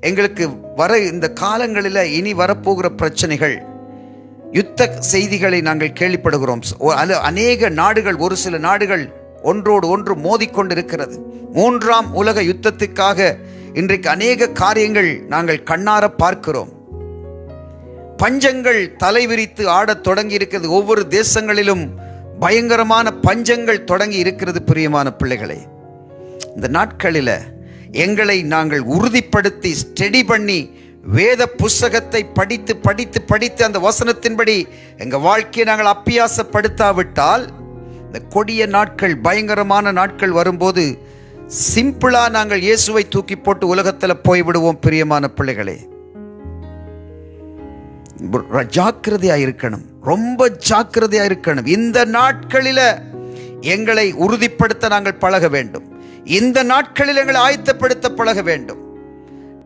எங்களுக்கு வர இந்த காலங்களில் இனி வரப்போகிற பிரச்சனைகள் யுத்த செய்திகளை நாங்கள் கேள்விப்படுகிறோம். அநேக நாடுகள் ஒரு சில நாடுகள் ஒன்றோடு ஒன்று மோதிக்கொண்டிருக்கிறது. மூன்றாம் உலக யுத்தத்துக்காக இன்றைக்கு அநேக காரியங்கள் நாங்கள் கண்ணார பார்க்கிறோம். பஞ்சங்கள் தலைவிரித்து ஆடத் தொடங்கி இருக்கிறது ஒவ்வொரு தேசங்களிலும் பயங்கரமான பஞ்சங்கள் தொடங்கி இருக்கிறது பிரியமான பிள்ளைகளே. இந்த நாட்களில் எங்களை நாங்கள் உறுதிப்படுத்தி ஸ்டடி பண்ணி வேத புஸ்தகத்தை படித்து படித்து படித்து அந்த வசனத்தின்படி எங்கள் வாழ்க்கையை நாங்கள் அப்பியாசப்படுத்தாவிட்டால் இந்த கொடிய நாட்கள் பயங்கரமான நாட்கள் வரும்போது சிம்பிளாக நாங்கள் இயேசுவை தூக்கி போட்டு உலகத்தில் போய்விடுவோம் பிரியமான பிள்ளைகளே. ஜாக்கிரதையாக இருக்கணும். ரொம்ப ஜாக்கிரதையாக இருக்கணும். இந்த நாட்களில் எங்களை உறுதிப்படுத்த நாங்கள் பழக வேண்டும். இந்த நாட்களில் எங்களை ஆயத்தப்படுத்த பழக வேண்டும்.